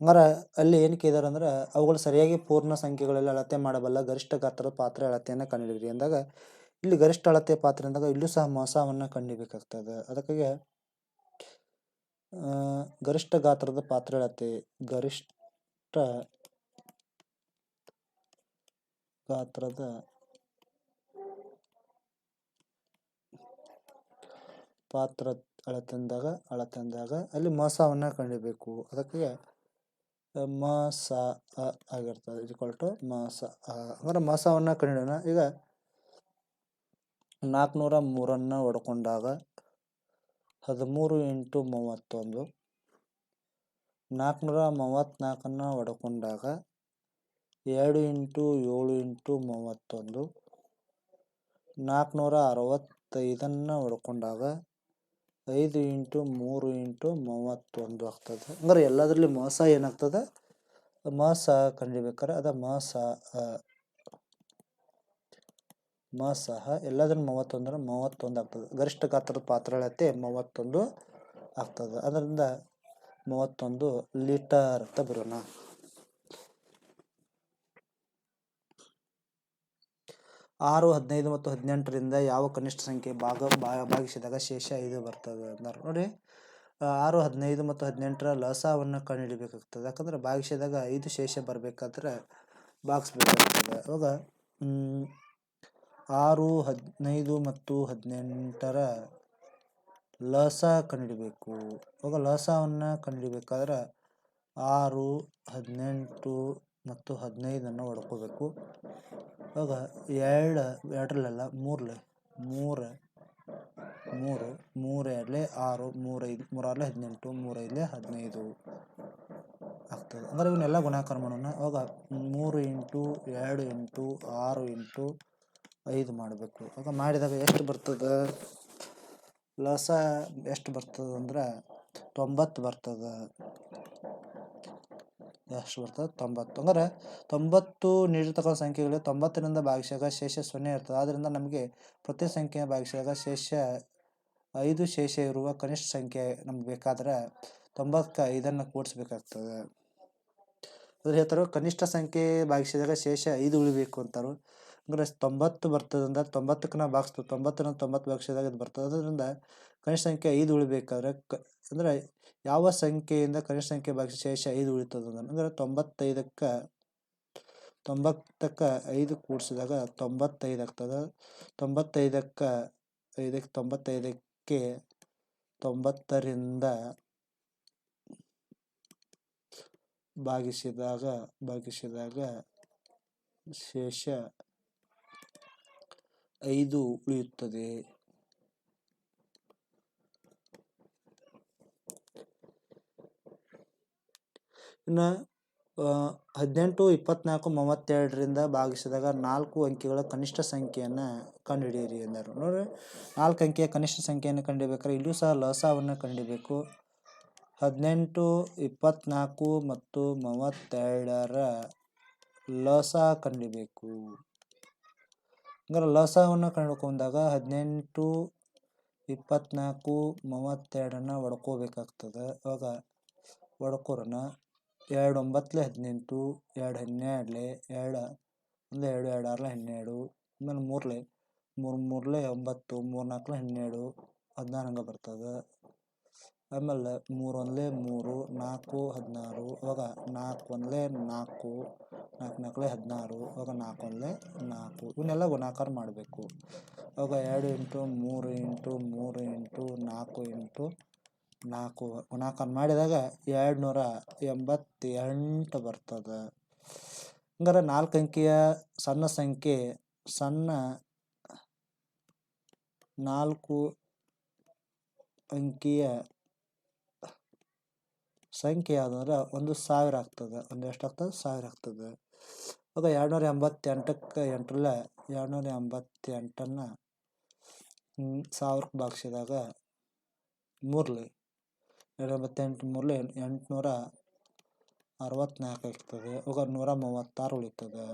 ಹಂಗಾರೆ ಅಲ್ಲಿ ಏನಕ್ಕೆ ಇದ್ದಾರೆ ಅಂದ್ರೆ, ಅವುಗಳು ಸರಿಯಾಗಿ ಪೂರ್ಣ ಸಂಖ್ಯೆಗಳಲ್ಲಿ ಅಳತೆ ಮಾಡಬಲ್ಲ ಗರಿಷ್ಠ ಗಾತ್ರದ ಪಾತ್ರೆ ಅಳತೆಯನ್ನು ಕಂಡುಹಿಡಿಯಿರಿ ಅಂದಾಗ ಇಲ್ಲಿ ಗರಿಷ್ಠ ಅಳತೆ ಪಾತ್ರೆ ಅಂದಾಗ ಇಲ್ಲೂ ಸಹ ಮೋಸವನ್ನು ಕಂಡುಹಿಡಬೇಕಾಗ್ತದೆ ಅದಕ್ಕಾಗಿ ಗರಿಷ್ಠ ಗಾತ್ರದ ಪಾತ್ರೆ ಅಳತೆ, ಗರಿಷ್ಠ ಗಾತ್ರದ ಪಾತ್ರ ಅಳತೆ ಅಂದಾಗ ಅಳತೆ ಅಂದಾಗ ಅಲ್ಲಿ ಮೋಸವನ್ನು ಕಂಡಿಬೇಕು ಅದಕ್ಕೆ ಮಸ ಅ ಆಗಿರ್ತದೆ ಇಕ್ವಲ್ ಟು ಮಸ ಅ ಅಂದ್ರೆ ಮಸವನ್ನು ಕಂಡಿಡೋಣ ಈಗ ನಾಲ್ಕುನೂರ ಮೂರನ್ನು ಹೊಡ್ಕೊಂಡಾಗ ಹದಿಮೂರು ಇಂಟು ಮೂವತ್ತೊಂದು. ನಾಲ್ಕುನೂರ ಮೂವತ್ತ್ನಾಲ್ಕನ್ನು ಹೊಡ್ಕೊಂಡಾಗ ಎರಡು ಇಂಟು ಏಳು ಇಂಟು ಮೂವತ್ತೊಂದು. ನಾಲ್ಕುನೂರ ಅರವತ್ತೈದನ್ನು ಹೊಡ್ಕೊಂಡಾಗ ಐದು ಇಂಟು ಮೂರು ಇಂಟು ಮೂವತ್ತೊಂದು ಆಗ್ತದೆ. ಅಂದ್ರೆ ಎಲ್ಲದರಲ್ಲಿ ಮಾಸ ಏನಾಗ್ತದೆ? ಮಾಸ ಕಂಡಿಬೇಕಾದ್ರೆ ಅದ ಮಾಸ ಮಾಸ ಎಲ್ಲದನ್ನು ಮೂವತ್ತೊಂದರ ಮೂವತ್ತೊಂದು ಆಗ್ತದೆ. ಗರಿಷ್ಠ ಗಾತ್ರದ ಪಾತ್ರಗಳತ್ತೆ ಮೂವತ್ತೊಂದು ಆಗ್ತದೆ. ಅದರಿಂದ ಮೂವತ್ತೊಂದು ಲೀಟರ್ ಅಂತ ಬರೋಣ. ಆರು, ಹದಿನೈದು ಮತ್ತು ಹದಿನೆಂಟರಿಂದ ಯಾವ ಕನಿಷ್ಠ ಸಂಖ್ಯೆ ಭಾಗ ಭಾಗಿಸಿದಾಗ ಶೇಷ ಐದು ಬರ್ತದೆ ಅಂದರು. ನೋಡಿ ಆರು, ಹದಿನೈದು ಮತ್ತು ಹದಿನೆಂಟರ ಲಸವನ್ನು ಕಂಡುಹಿಡಿಬೇಕಾಗ್ತದೆ. ಯಾಕಂದ್ರೆ ಭಾಗಿಸಿದಾಗ ಐದು ಶೇಷ ಬರಬೇಕಾದ್ರೆ ಭಾಗಿಸ್ಬೇಕಾಗ್ತದೆ ಅವಾಗ ಆರು, ಹದಿನೈದು ಮತ್ತು ಹದಿನೆಂಟರ ಲಸ ಕಂಡುಹಿಡಿಬೇಕು. ಅವಾಗ ಲಸವನ್ನು ಕಂಡುಹಿಡಿಬೇಕಾದ್ರೆ ಆರು, ಹದಿನೆಂಟು ಮತ್ತು ಹದಿನೈದನ್ನು ಹೊಡ್ಕೋಬೇಕು. ಅವಾಗ ಎರಡು ಎರಡರಲ್ಲ ಮೂರಲೆ ಮೂರು ಮೂರು ಮೂರು ಎರಡಲೆ ಆರು ಮೂರೈದು ಮೂರಾರಲೆ ಹದಿನೆಂಟು ಮೂರೈದಲೆ ಹದಿನೈದು ಆಗ್ತದೆ. ಅಂದ್ರೆ ಇವನ್ನೆಲ್ಲ ಗುಣಾಕಾರ ಮಾಡೋಣ ಮೂರು ಇಂಟು ಎರಡು ಇಂಟು ಆರು ಇಂಟು ಐದು ಮಾಡಬೇಕು. ಅವಾಗ ಮಾಡಿದಾಗ ಎಷ್ಟು ಬರ್ತದೆ? ಲಸ ಎಷ್ಟು ಬರ್ತದೆ ಅಂದ್ರೆ ತೊಂಬತ್ತು ಬರ್ತದೆ. ಎಷ್ಟು ಬರ್ತದೆ ತೊಂಬತ್ತು. ಅಂದರೆ ತೊಂಬತ್ತು ನೀಡಿರ್ತಕ್ಕಂಥ ಸಂಖ್ಯೆಗಳು ತೊಂಬತ್ತರಿಂದ ಭಾಗಿಸಿದಾಗ ಶೇಷ ಸೊನ್ನೆ ಇರ್ತದೆ. ಆದ್ದರಿಂದ ನಮಗೆ ಪ್ರತಿ ಸಂಖ್ಯೆ ಭಾಗಿಸಿದಾಗ ಶೇಷ ಐದು, ಶೇಷ ಇರುವ ಕನಿಷ್ಠ ಸಂಖ್ಯೆ ನಮ್ಗೆ ಬೇಕಾದ್ರೆ ತೊಂಬತ್ತಕ್ಕೆ ಐದನ್ನು ಕೂಡಿಸ್ಬೇಕಾಗ್ತದೆ. ಅದ್ರ ಹೇಳ್ತಾರೆ ಕನಿಷ್ಠ ಸಂಖ್ಯೆ ಭಾಗಿಸಿದಾಗ ಶೇಷ ಐದು ಉಳಿಬೇಕು ಅಂತಾರೆ. ಅಂದ್ರೆ ತೊಂಬತ್ತು ಬರ್ತದೆ ಅಂದ್ರೆ ತೊಂಬತ್ತಕ್ಕೆ ನಾವು ಭಾಗಿಸ್ತೀವಿ ತೊಂಬತ್ತರಿಂದ ತೊಂಬತ್ತು ಭಾಗಿಸಿದಾಗ ಇದು ಬರ್ತದೆ. ಅದರಿಂದ ಕನಿಷ್ಠ ಸಂಖ್ಯೆ ಐದು ಉಳಿಬೇಕಾದ್ರೆ ಕ, ಅಂದ್ರೆ ಯಾವ ಸಂಖ್ಯೆಯಿಂದ ಕನಿಷ್ಠ ಸಂಖ್ಯೆ ಭಾಗಿಸಿ ಶೇಷ ಐದು ಉಳಿತದ ಅಂದ್ರೆ ತೊಂಬತ್ತೈದಕ್ಕೆ, ತೊಂಬತ್ತಕ್ಕೆ ಐದು ಕೂಡಿಸಿದಾಗ ತೊಂಬತ್ತೈದು ಆಗ್ತದೆ. ತೊಂಬತ್ತೈದಕ್ಕೆ ಐದಕ್ಕೆ ತೊಂಬತ್ತೈದಕ್ಕೆ ತೊಂಬತ್ತರಿಂದ ಭಾಗಿಸಿದಾಗ ಭಾಗಿಸಿದಾಗ ಶೇಷ ಐದು ಉಳಿಯುತ್ತದೆ. ಇನ್ನು ಹದಿನೆಂಟು, ಇಪ್ಪತ್ನಾಲ್ಕು, ಮೂವತ್ತೆರಡರಿಂದ ಭಾಗಿಸಿದಾಗ ನಾಲ್ಕು ಅಂಕಿಗಳ ಕನಿಷ್ಠ ಸಂಖ್ಯೆಯನ್ನು ಕಂಡುಹಿಡಿಯಿರಿ ಎಂದರು. ನೋಡ್ರಿ, ನಾಲ್ಕು ಅಂಕಿಯ ಕನಿಷ್ಠ ಸಂಖ್ಯೆಯನ್ನು ಕಂಡುಹಿಡಿಬೇಕಾದ್ರೆ ಇಲ್ಲೂ ಸಹ ಲಸವನ್ನು ಕಂಡಿಬೇಕು. ಹದಿನೆಂಟು, ಇಪ್ಪತ್ನಾಲ್ಕು ಮತ್ತು ಮೂವತ್ತೆರಡರ ಲಸ ಕಂಡುಹಿಡಿಬೇಕು ಹಂಗಾರೆ ಲಸವನ್ನು ಕಂಡುಕೊಂಡಾಗ ಹದಿನೆಂಟು, ಇಪ್ಪತ್ನಾಲ್ಕು, ಮೂವತ್ತೆರಡನ್ನು ಹೊಡ್ಕೋಬೇಕಾಗ್ತದೆ. ಅವಾಗ ಹೊಡ್ಕೊರೋಣ. ಎರಡು ಒಂಬತ್ತಲೆ ಹದಿನೆಂಟು, ಎರಡು ಹನ್ನೆರಡಲೆ, ಎರಡು ಅಂದರೆ ಎರಡು ಎರಡು ಆರಲೆ ಹನ್ನೆರಡು, ಆಮೇಲೆ ಮೂರಲೆ, ಮೂರು ಮೂರಲೆ ಒಂಬತ್ತು ಮೂರು ನಾಲ್ಕಲೆ ಹನ್ನೆರಡು, ಹದಿನಾರು ಹಂಗೆ ಬರ್ತದೆ. ಆಮೇಲೆ ಮೂರು ಒಂದ್ಲೆ ಮೂರು, ನಾಲ್ಕು, ಹದಿನಾರು, ಅವಾಗ ನಾಲ್ಕು ಒಂದ್ಲೆ ನಾಲ್ಕು ನಾಲ್ಕು ನಾಲ್ಕಲೆ ಹದಿನಾರು, ಅವಾಗ ನಾಲ್ಕು ಒಂದ್ಲೆ ನಾಲ್ಕು. ಇವನ್ನೆಲ್ಲ ಗುಣಾಕಾರ ಮಾಡಬೇಕು. ಅವಾಗ ಎರಡು ಇಂಟು ಮೂರು ಇಂಟು ಮೂರು ಇಂಟು ನಾಲ್ಕು ಇಂಟು ನಾಲ್ಕು. ಗುಣಾಕಾರ ಮಾಡಿದಾಗ ಎರಡು ನೂರ ಎಂಬತ್ತೆಂಟು ಬರ್ತದೆ. ಹಂಗಾರೆ ನಾಲ್ಕು ಅಂಕಿಯ ಸಣ್ಣ ಸಂಖ್ಯೆ ಸಣ್ಣ ನಾಲ್ಕು ಅಂಕಿಯ ಸಂಖ್ಯೆ ಯಾವುದಂದ್ರೆ ಒಂದು ಸಾವಿರ ಆಗ್ತದೆ, ಒಂದು ಎಷ್ಟಾಗ್ತದೆ ಸಾವಿರ ಆಗ್ತದೆ. ಆಗ ಎರಡುನೂರ ಎಂಬತ್ತೆಂಟಕ್ಕೆ ಎಂಟರಲ್ಲ ಎರಡುನೂರ ಎಂಬತ್ತೆಂಟನ್ನು ಸಾವಿರಕ್ಕೆ ಭಾಗಿಸಿದಾಗ ಮೂರಲಿ. ಎರಡು ಎಂಬತ್ತೆಂಟು ಮೂರಲಿ ಎಂಟುನೂರ ಅರವತ್ತ್ನಾಲ್ಕು ಆಗ್ತದೆ. ಆಗ ನೂರ ಮೂವತ್ತಾರು ಉಳಿತದೆ.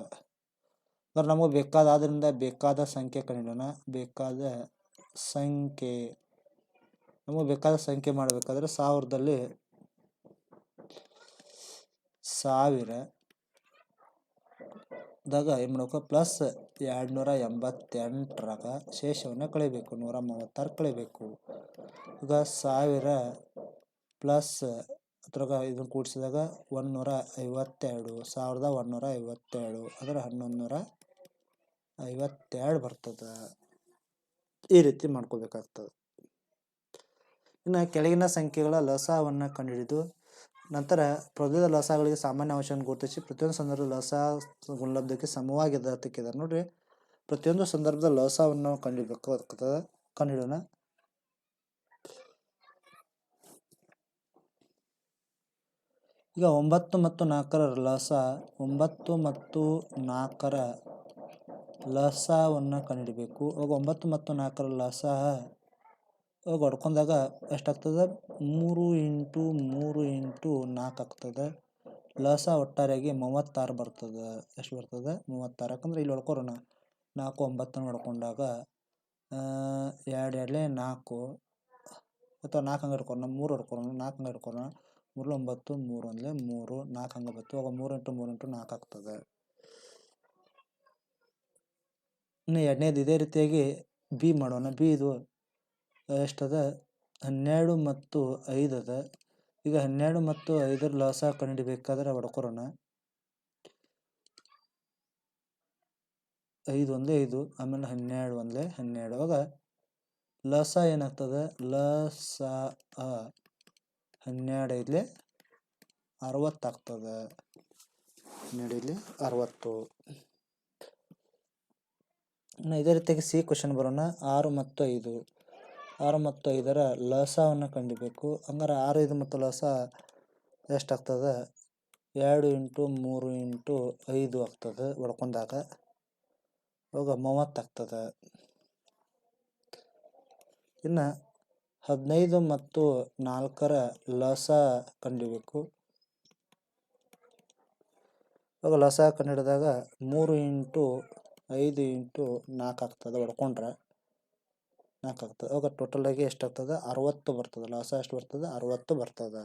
ಅಂದ್ರೆ ನಮಗೆ ಬೇಕಾದಾದ್ರಿಂದ ಬೇಕಾದ ಸಂಖ್ಯೆ ಕಂಡಿಡೋಣ ಬೇಕಾದ ಸಂಖ್ಯೆ, ನಮಗೆ ಬೇಕಾದ ಸಂಖ್ಯೆ ಮಾಡಬೇಕಾದ್ರೆ ಸಾವಿರದಲ್ಲಿ ಸಾವಿರ ದಾಗ ಏನು ಮಾಡ್ಬೇಕು ಪ್ಲಸ್ ಎರಡುನೂರ ಎಂಬತ್ತೆಂಟರಾಗ ಶೇಷವನ್ನು ಕಳಿಬೇಕು, ನೂರ ಮೂವತ್ತಾರು ಕಳಿಬೇಕು. ಈಗ ಸಾವಿರ ಪ್ಲಸ್ ಅದ್ರಾಗ ಇದನ್ನು ಕೂಡಿಸಿದಾಗ ಒಂದುನೂರ ಐವತ್ತೆರಡು, ಸಾವಿರದ ಒಂದುನೂರ ಐವತ್ತೆರಡು, ಅಂದ್ರೆ ಹನ್ನೊಂದು ನೂರ ಐವತ್ತೆರಡು ಬರ್ತದೆ. ಈ ರೀತಿ ಮಾಡ್ಕೋಬೇಕಾಗ್ತದೆ. ಇನ್ನು ಕೆಳಗಿನ ಸಂಖ್ಯೆಗಳ ಲಸವನ್ನು ಕಂಡುಹಿಡಿದು ನಂತರ ಪ್ರಭೇದ ಲಸಗಳಿಗೆ ಸಾಮಾನ್ಯ ಅಂಶವನ್ನು ಗುರುತಿಸಿ ಪ್ರತಿಯೊಂದು ಸಂದರ್ಭದ ಲಸ ಗುಣಲಬ್ಧಕ್ಕೆ ಸಮವಾಗಿದೆ ಅಂತ ಕೇಳಿದಾರೆ. ನೋಡ್ರಿ, ಪ್ರತಿಯೊಂದು ಸಂದರ್ಭದ ಲಸವನ್ನು ನಾವು ಕಂಡುಹಿಡಬೇಕಾಗ್ತದೆ ಕಂಡುಹಿಡೋಣ ಈಗ ಒಂಬತ್ತು ಮತ್ತು ನಾಲ್ಕರ ಲಸ, ಒಂಬತ್ತು ಮತ್ತು ನಾಲ್ಕರ ಲಸವನ್ನು ಕಂಡುಹಿಡಬೇಕು ಅವಾಗ ಒಂಬತ್ತು ಮತ್ತು ನಾಲ್ಕರ ಲಸ ಹೊಡ್ಕೊಂಡಾಗ ಎಷ್ಟಾಗ್ತದೆ ಮೂರು ಇಂಟು ಮೂರು ಇಂಟು ನಾಲ್ಕು ಆಗ್ತದೆ. ಲಸ ಒಟ್ಟಾರೆಯಾಗಿ ಮೂವತ್ತಾರು ಬರ್ತದೆ. ಎಷ್ಟು ಬರ್ತದೆ? ಮೂವತ್ತಾರು. ಯಾಕಂದ್ರೆ ಇಲ್ಲಿ ಹೊಡ್ಕೊರೋಣ ನಾಲ್ಕು ಒಂಬತ್ತನ್ನು ಹೊಡ್ಕೊಂಡಾಗ ಎರಡು, ಎರಡಲೇ ನಾಲ್ಕು ಅಥವಾ ನಾಲ್ಕು ಹಂಗೆ ಹಿಡ್ಕೊಂಡು ಮೂರು ಹಿಡ್ಕೊಂಡು ನಾಲ್ಕು ಹಂಗೆ ಹಿಡ್ಕೊಂಡು ಮೂರು ಒಂಬತ್ತು, ಮೂರು ಅಂದರೆ ಮೂರು. ನಾಲ್ಕು ಹಂಗೆ ಬತ್ತು. ಅವಾಗ ಮೂರು ಇಂಟು ಮೂರು ಇಂಟು ನಾಲ್ಕು ಆಗ್ತದೆ. ಇನ್ನು ಎರಡನೇದು ಇದೇ ರೀತಿಯಾಗಿ ಬಿ ಮಾಡೋಣ. ಬಿ ಇದು ಎಷ್ಟದ? ಹನ್ನೆರಡು ಮತ್ತು ಐದು ಅದ ಈಗ ಹನ್ನೆರಡು ಮತ್ತು ಐದರ ಲಾಸ ಕಂಡುಹಿಡಿಬೇಕಾದ್ರೆ ಹೊಡ್ಕೊರೋಣ ಐದು ಒಂದೇ ಐದು, ಆಮೇಲೆ ಹನ್ನೆರಡು ಒಂದಲೇ ಹನ್ನೆರಡು. ಅವಾಗ ಲಸ ಏನಾಗ್ತದೆ? ಲಸ ಹನ್ನೆರಡು ಇಲ್ಲಿ ಅರವತ್ತಾಗ್ತದೆ ಹನ್ನೆರಡು ಇಲ್ಲಿ ಅರವತ್ತು. ಇನ್ನು ಇದೇ ರೀತಿಯಾಗಿ ಸಿ ಕ್ವಶನ್ ಬರೋಣ. ಆರು ಮತ್ತು ಐದು. ಆರು ಮತ್ತು ಐದರ ಲಸವನ್ನು ಕಂಡಿಬೇಕು. ಹಂಗಾರೆ ಆರು, ಐದು ಮತ್ತು ಲಸ ಎಷ್ಟಾಗ್ತದೆ? ಎರಡು ಇಂಟು ಮೂರು ಇಂಟು ಐದು ಆಗ್ತದೆ ಹೊಡ್ಕೊಂಡಾಗ ಅವಾಗ ಮೂವತ್ತಾಗ್ತದೆ ಇನ್ನು ಹದಿನೈದು ಮತ್ತು ನಾಲ್ಕರ ಲಸ ಕಂಡಿಬೇಕು. ಅವಾಗ ಲಸ ಕಂಡಿಡಿದಾಗ ಮೂರು ಇಂಟು ಐದು ಇಂಟು ನಾಲ್ಕು ಆಗ್ತದೆ ಹೊಡ್ಕೊಂಡ್ರೆ ನಾಲ್ಕು ಆಗ್ತದೆ ಅವಾಗ ಎಷ್ಟು ಎಷ್ಟಾಗ್ತದೆ? ಅರವತ್ತು ಬರ್ತದೆ. ಲಾಸ ಎಷ್ಟು ಬರ್ತದೆ. ಅರವತ್ತು ಬರ್ತದೆ.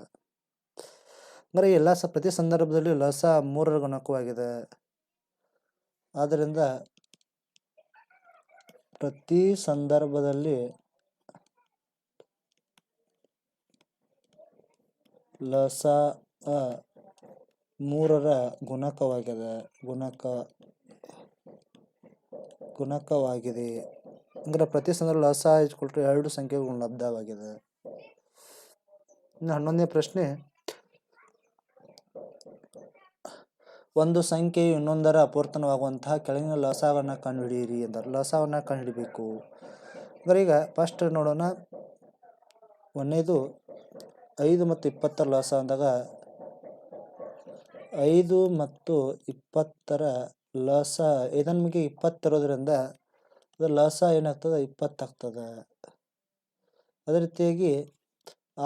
ಅಂದರೆ ಈ ಲಾಸ ಪ್ರತಿ ಸಂದರ್ಭದಲ್ಲಿ ಲಾಸ ಮೂರರ ಗುಣಕವಾಗಿದೆ ಆದ್ದರಿಂದ ಪ್ರತಿ ಸಂದರ್ಭದಲ್ಲಿ ಲಸ ಮೂರರ ಗುಣಕವಾಗಿದೆ. ಗುಣಕ, ಗುಣಕವಾಗಿದೆ. ಅಂದರೆ ಪ್ರತಿ ಸಂದರ್ಭದಲ್ಲಿ ಅಸಹಾಯ ಕೊಟ್ಟರೆ ಎರಡು ಸಂಖ್ಯೆಗಳು ಲಬ್ಧವಾಗಿದೆ ಇನ್ನು ಹನ್ನೊಂದನೇ ಪ್ರಶ್ನೆ. ಒಂದು ಸಂಖ್ಯೆಯು ಇನ್ನೊಂದರ ಅಪೂರ್ತನವಾಗುವಂತಹ ಕೆಳಗಿನ ಲಸವನ್ನು ಕಂಡುಹಿಡಿಯಿರಿ ಎಂದರು. ಲಸವನ್ನು ಕಂಡುಹಿಡಿಬೇಕು. ಅಂದರೆ ಈಗ ಫಸ್ಟ್ ನೋಡೋಣ. ಒಂದನೇದು, ಐದು ಮತ್ತು ಇಪ್ಪತ್ತರ ಲಸ ಅಂದಾಗ ಐದು ಮತ್ತು ಇಪ್ಪತ್ತರ ಲಸ, ಇದನ್ನು ನಮಗೆ ಇಪ್ಪತ್ತಿರೋದ್ರಿಂದ ಅದು ಲಸ ಏನಾಗ್ತದೆ ಇಪ್ಪತ್ತಾಗ್ತದೆ ಅದೇ ರೀತಿಯಾಗಿ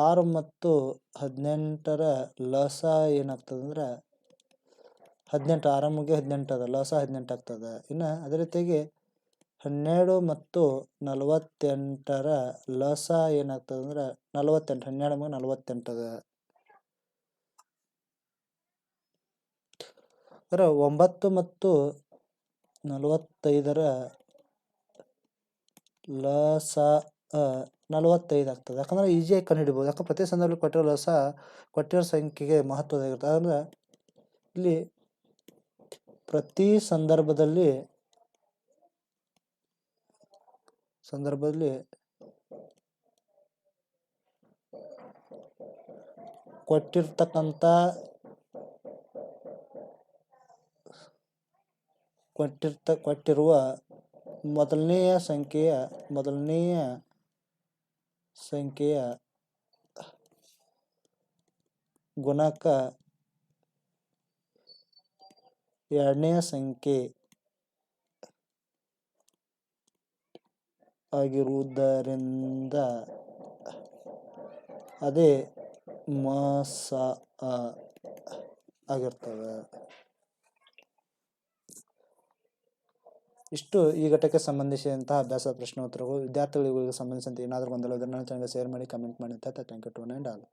ಆರು ಮತ್ತು ಹದಿನೆಂಟರ ಲಸ ಏನಾಗ್ತದಂದ್ರೆ ಹದಿನೆಂಟು ಆರು ಹದಿನೆಂಟದ ಹದಿನೆಂಟು ಅದ ಲಸ ಹದಿನೆಂಟು ಆಗ್ತದೆ. ಇನ್ನು ಅದೇ ರೀತಿಯಾಗಿ ಹನ್ನೆರಡು ಮತ್ತು ನಲವತ್ತೆಂಟರ ಲಸ ಏನಾಗ್ತದೆ ಅಂದ್ರೆ, ನಲವತ್ತೆಂಟು, ಹನ್ನೆರಡು ಮುಗ ನಲವತ್ತೆಂಟು ಅದ. ಅಂದರೆ ಒಂಬತ್ತು ಮತ್ತು ನಲವತ್ತೈದರ ಲಸ ನಲವತ್ತೈದು ಆಗ್ತದೆ. ಯಾಕಂದರೆ ಈಸಿಯಾಗಿ ಕಂಡುಹಿಡಿಬೋದು. ಯಾಕಂದ್ರೆ ಪ್ರತಿ ಸಂದರ್ಭದಲ್ಲಿ ಕೊಟ್ಟಿರೋ ಲಸ, ಕೊಟ್ಟಿರೋ ಸಂಖ್ಯೆಗೆ ಮಹತ್ವದಾಗಿರುತ್ತೆ ಅಂದರೆ ಇಲ್ಲಿ ಪ್ರತಿ ಸಂದರ್ಭದಲ್ಲಿ ಸಂದರ್ಭದಲ್ಲಿ ಕೊಟ್ಟಿರ್ತಕ್ಕಂಥ ಕೊಟ್ಟಿರ್ತ, ಕೊಟ್ಟಿರುವ ಮೊದಲನೆಯ ಸಂಖ್ಯೆಯ ಮೊದಲನೆಯ ಸಂಖ್ಯೆಯ ಗುಣಕ ಎರಡನೇ ಸಂಖ್ಯೆ ಆಗಿರುವುದರಿಂದ ಅದೇ ಮಾಸ ಆಗಿರ್ತವೆ. ಇಷ್ಟು ಈ ಘಟಕ್ಕೆ ಸಂಬಂಧಿಸಿದಂತಹ ಅಭ್ಯಾಸ, ಪ್ರಶ್ನೋತ್ತರಗಳು, ವಿದ್ಯಾರ್ಥಿಗಳಿಗೆ ಸಂಬಂಧಿಸಿದಂತೆ ಏನಾದರೂ ಗೊಂದಲ ಇದ್ದರೆ ನನ್ನ ಚಾನಲ್ ಶೇರ್ ಮಾಡಿ ಕಮೆಂಟ್ ಮಾಡಿ ಅಂತ ಥ್ಯಾಂಕ್ ಯು ಟು ಆಲ್